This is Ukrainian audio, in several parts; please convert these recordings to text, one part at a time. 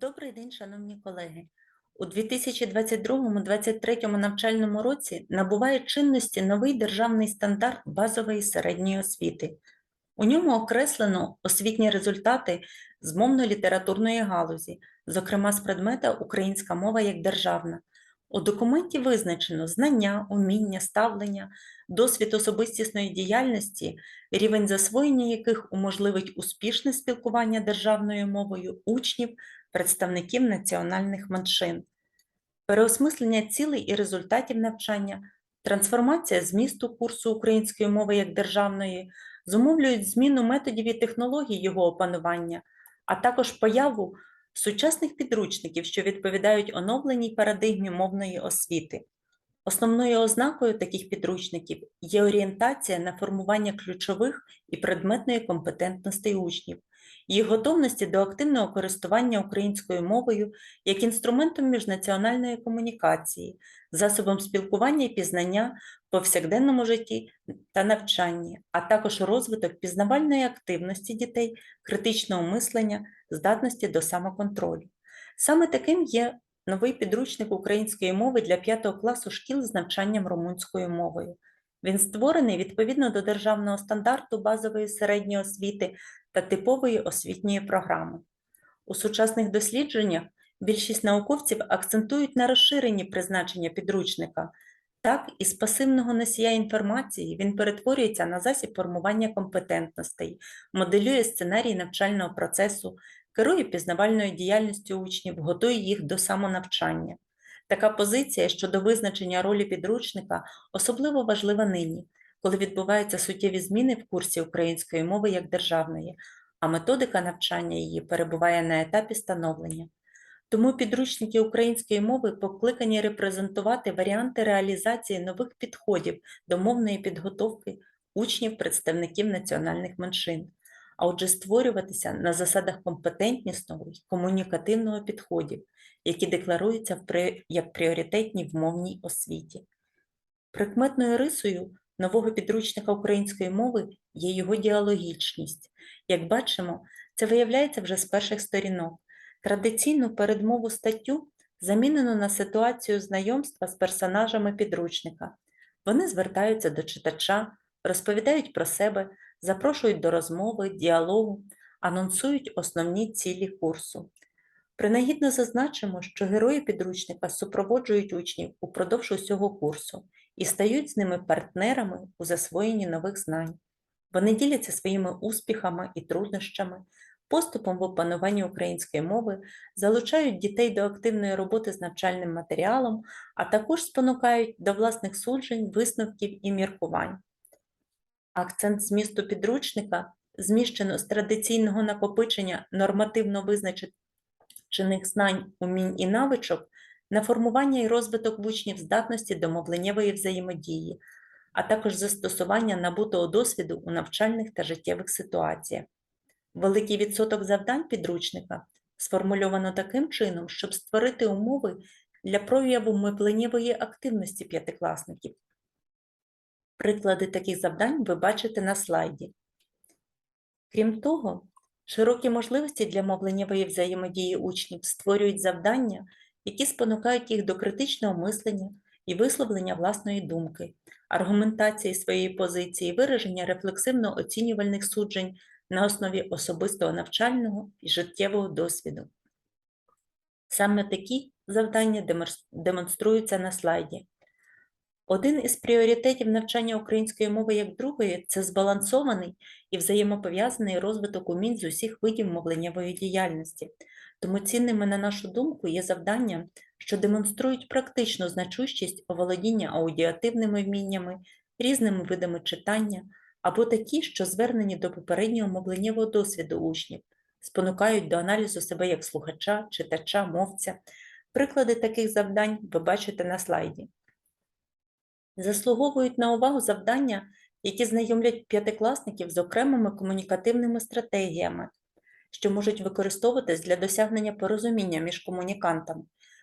Добрий день, шановні колеги. У 2022-2023 навчальному році набуває чинності новий державний стандарт базової середньої освіти. У ньому окреслено освітні результати з мовно-літературної галузі, зокрема з предмета Українська мова як державна. У документі визначено знання, уміння, ставлення, досвід особистісної діяльності, рівень засвоєння яких уможливить успішне спілкування державною мовою учнів, представників національних меншин, переосмислення цілей і результатів навчання, трансформація змісту курсу української мови як державної, зумовлюють зміну методів і технологій його опанування, а також появу сучасних підручників, що відповідають оновленій парадигмі мовної освіти. Основною ознакою таких підручників є орієнтація на формування ключових і предметної компетентності учнів, їх готовності до активного користування українською мовою як інструментом міжнаціональної комунікації, засобом спілкування і пізнання в повсякденному житті та навчанні, а також розвиток пізнавальної активності дітей, критичного мислення, здатності до самоконтролю. Саме таким є новий підручник української мови для 5 класу шкіл з навчанням румунською мовою. Він створений відповідно до державного стандарту базової середньої освіти та типової освітньої програми. У сучасних дослідженнях більшість науковців акцентують на розширенні призначення підручника. Так, із пасивного носія інформації він перетворюється на засіб формування компетентностей, моделює сценарій навчального процесу, керує пізнавальною діяльністю учнів, готує їх до самонавчання. Така позиція щодо визначення ролі підручника особливо важлива нині, коли відбуваються суттєві зміни в курсі української мови як державної, а методика навчання її перебуває на етапі становлення. Тому підручники української мови покликані репрезентувати варіанти реалізації нових підходів до мовної підготовки учнів представників національних меншин, а отже, створюватися на засадах компетентнісного і комунікативного підходів, які декларуються як пріоритетні в мовній освіті. Прикметною рисою нового підручника української мови є його діалогічність. Як бачимо, це виявляється вже з перших сторінок. Традиційну передмову статтю замінено на ситуацію знайомства з персонажами підручника. Вони звертаються до читача, розповідають про себе, запрошують до розмови, діалогу, анонсують основні цілі курсу. Принагідно зазначимо, що герої підручника супроводжують учнів упродовж усього курсу і стають з ними партнерами у засвоєнні нових знань. Вони діляться своїми успіхами і труднощами, поступом в опануванні української мови, залучають дітей до активної роботи з навчальним матеріалом, а також спонукають до власних суджень, висновків і міркувань. Акцент змісту підручника зміщено з традиційного накопичення нормативно визначених знань, умінь і навичок на формування і розвиток учнів здатності до мовленнєвої взаємодії, а також застосування набутого досвіду у навчальних та життєвих ситуаціях. Великий відсоток завдань підручника сформульовано таким чином, щоб створити умови для прояву мовленнєвої активності п'ятикласників. Приклади таких завдань ви бачите на слайді. Крім того, широкі можливості для мовленнєвої взаємодії учнів створюють завдання, які спонукають їх до критичного мислення і висловлення власної думки, аргументації своєї позиції, вираження рефлексивно-оцінювальних суджень на основі особистого навчального і життєвого досвіду. Саме такі завдання демонструються на слайді. Один із пріоритетів навчання української мови як другої це збалансований і взаємопов'язаний розвиток умінь з усіх видів мовленнєвої діяльності. Тому цінними, на нашу думку, є завдання, що демонструють практичну значущість оволодіння аудіативними вміннями, різними видами читання, або такі, що звернені до попереднього мовленнєвого досвіду учнів, спонукають до аналізу себе як слухача, читача, мовця. Приклади таких завдань ви бачите на слайді. Заслуговують на увагу завдання, які знайомлять п'ятикласників з окремими комунікативними стратегіями, що можуть використовуватись для досягнення порозуміння між комунікантами.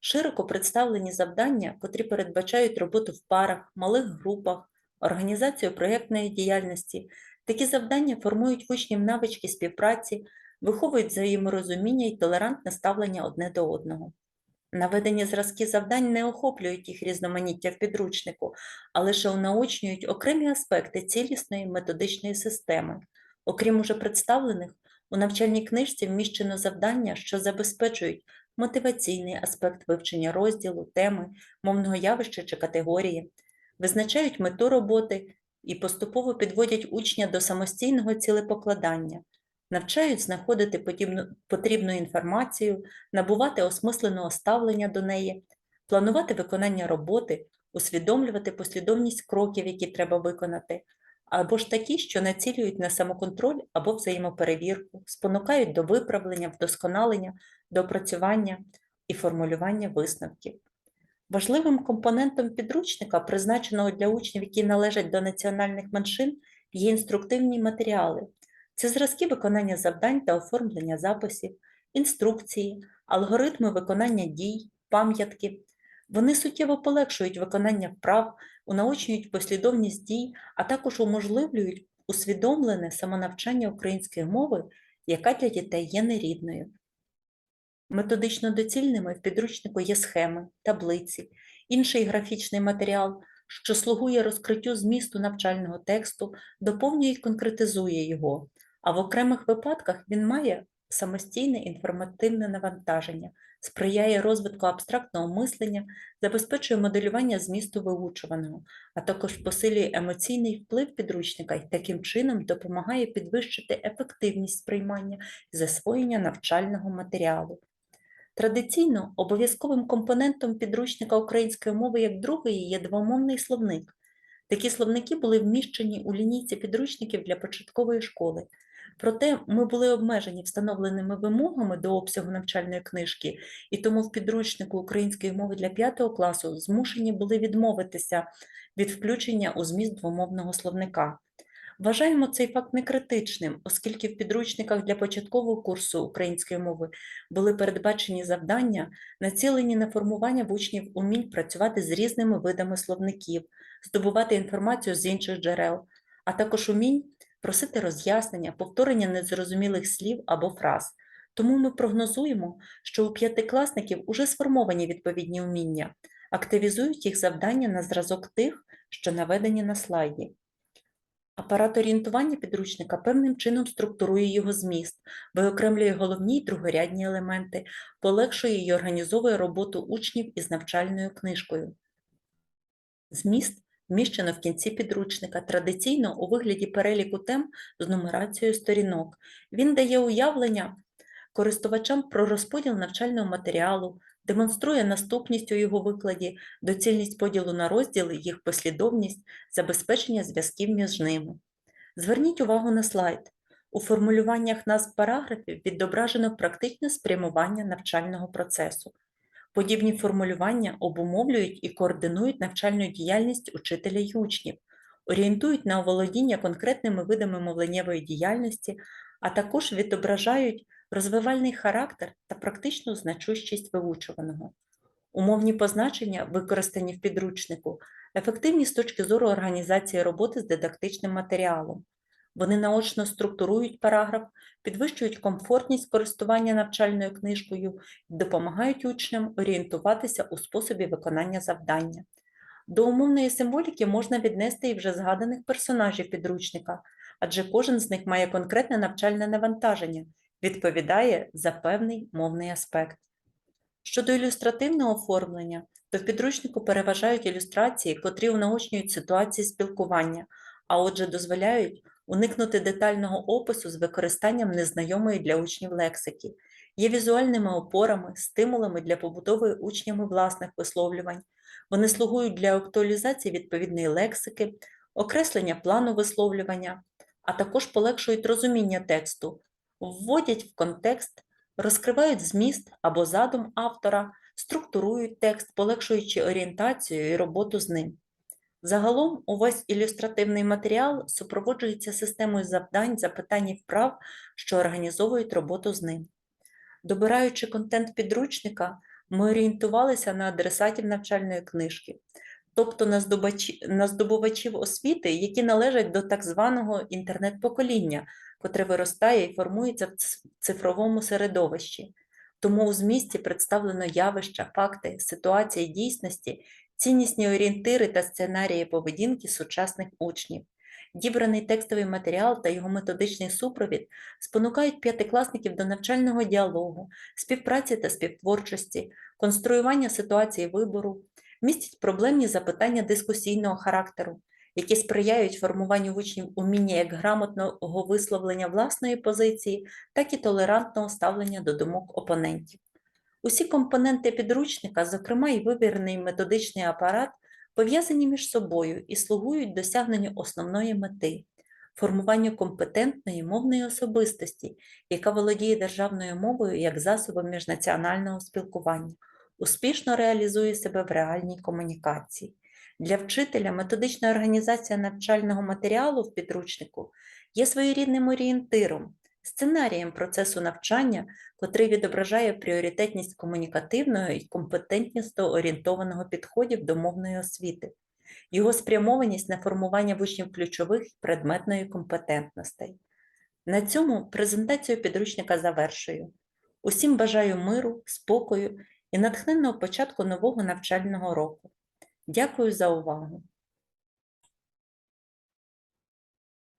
Широко представлені завдання, котрі передбачають роботу в парах, малих групах, організацію проєктної діяльності. Такі завдання формують учнів навички співпраці, виховують взаєморозуміння і толерантне ставлення одне до одного. Наведені зразки завдань не охоплюють їх різноманіття в підручнику, а лише унаочнюють окремі аспекти цілісної методичної системи. Окрім уже представлених, у навчальній книжці вміщено завдання, що забезпечують мотиваційний аспект вивчення розділу, теми, мовного явища чи категорії, визначають мету роботи і поступово підводять учня до самостійного цілепокладання, навчають знаходити потрібну інформацію, набувати осмисленого ставлення до неї, планувати виконання роботи, усвідомлювати послідовність кроків, які треба виконати, або ж такі, що націлюють на самоконтроль або взаємоперевірку, спонукають до виправлення, вдосконалення, доопрацювання і формулювання висновків. Важливим компонентом підручника, призначеного для учнів, які належать до національних меншин, є інструктивні матеріали. Це зразки виконання завдань та оформлення записів, інструкції, алгоритми виконання дій, пам'ятки. Вони суттєво полегшують виконання вправ, унаочнюють послідовність дій, а також уможливлюють усвідомлене самонавчання української мови, яка для дітей є нерідною. Методично доцільними в підручнику є схеми, таблиці, інший графічний матеріал, що слугує розкриттю змісту навчального тексту, доповнює і конкретизує його, а в окремих випадках він має самостійне інформативне навантаження, сприяє розвитку абстрактного мислення, забезпечує моделювання змісту вивучуваного, а також посилює емоційний вплив підручника і таким чином допомагає підвищити ефективність сприймання і засвоєння навчального матеріалу. Традиційно обов'язковим компонентом підручника української мови як другої є двомовний словник. Такі словники були вміщені у лінійці підручників для початкової школи. Проте ми були обмежені встановленими вимогами до обсягу навчальної книжки, і тому в підручнику української мови для 5 класу змушені були відмовитися від включення у зміст двомовного словника. Вважаємо цей факт некритичним, оскільки в підручниках для початкового курсу української мови були передбачені завдання, націлені на формування в учнів умінь працювати з різними видами словників, здобувати інформацію з інших джерел, а також умінь просити роз'яснення, повторення незрозумілих слів або фраз. Тому ми прогнозуємо, що у п'ятикласників уже сформовані відповідні вміння, активізують їх завдання на зразок тих, що наведені на слайді. Апарат орієнтування підручника певним чином структурує його зміст, виокремлює головні й другорядні елементи, полегшує і організовує роботу учнів із навчальною книжкою. Зміст вміщено в кінці підручника, традиційно у вигляді переліку тем з нумерацією сторінок. Він дає уявлення користувачам про розподіл навчального матеріалу, демонструє наступність у його викладі, доцільність поділу на розділи, їх послідовність, забезпечення зв'язків між ними. Зверніть увагу на слайд. У формулюваннях назв параграфів відображено практичне спрямування навчального процесу. Подібні формулювання обумовлюють і координують навчальну діяльність учителя й учнів, орієнтують на оволодіння конкретними видами мовленнєвої діяльності, а також відображають розвивальний характер та практичну значущість вивучуваного. Умовні позначення, використані в підручнику, ефективні з точки зору організації роботи з дидактичним матеріалом. Вони наочно структурують параграф, підвищують комфортність користування навчальною книжкою і допомагають учням орієнтуватися у способі виконання завдання. До умовної символіки можна віднести і вже згаданих персонажів підручника, адже кожен з них має конкретне навчальне навантаження, відповідає за певний мовний аспект. Щодо ілюстративного оформлення, то в підручнику переважають ілюстрації, котрі унаочнюють ситуації спілкування, а отже дозволяють уникнути детального опису з використанням незнайомої для учнів лексики, є візуальними опорами, стимулами для побудови учнями власних висловлювань. Вони слугують для актуалізації відповідної лексики, окреслення плану висловлювання, а також полегшують розуміння тексту, вводять в контекст, розкривають зміст або задум автора, структурують текст, полегшуючи орієнтацію і роботу з ним. Загалом увесь ілюстративний матеріал супроводжується системою завдань, запитань і вправ, що організовують роботу з ним. Добираючи контент підручника, ми орієнтувалися на адресатів навчальної книжки, тобто на, здобувачів освіти, які належать до так званого інтернет-покоління, котре виростає і формується в цифровому середовищі. Тому у змісті представлено явища, факти, ситуації, дійсності, ціннісні орієнтири та сценарії поведінки сучасних учнів. Дібраний текстовий матеріал та його методичний супровід спонукають п'ятикласників до навчального діалогу, співпраці та співтворчості, конструювання ситуації вибору, містять проблемні запитання дискусійного характеру, які сприяють формуванню учнів уміння як грамотного висловлення власної позиції, так і толерантного ставлення до думок опонентів. Усі компоненти підручника, зокрема і вивірений методичний апарат, пов'язані між собою і слугують досягненню основної мети формуванню компетентної мовної особистості, яка володіє державною мовою як засобом міжнаціонального спілкування, успішно реалізує себе в реальній комунікації. Для вчителя методична організація навчального матеріалу в підручнику є своєрідним орієнтиром, сценарієм процесу навчання, котрий відображає пріоритетність комунікативного і компетентнісно орієнтованого підходів до мовної освіти, його спрямованість на формування в учнів ключових предметної компетентностей. На цьому презентацію підручника завершую. Усім бажаю миру, спокою і натхненного початку нового навчального року. Дякую за увагу!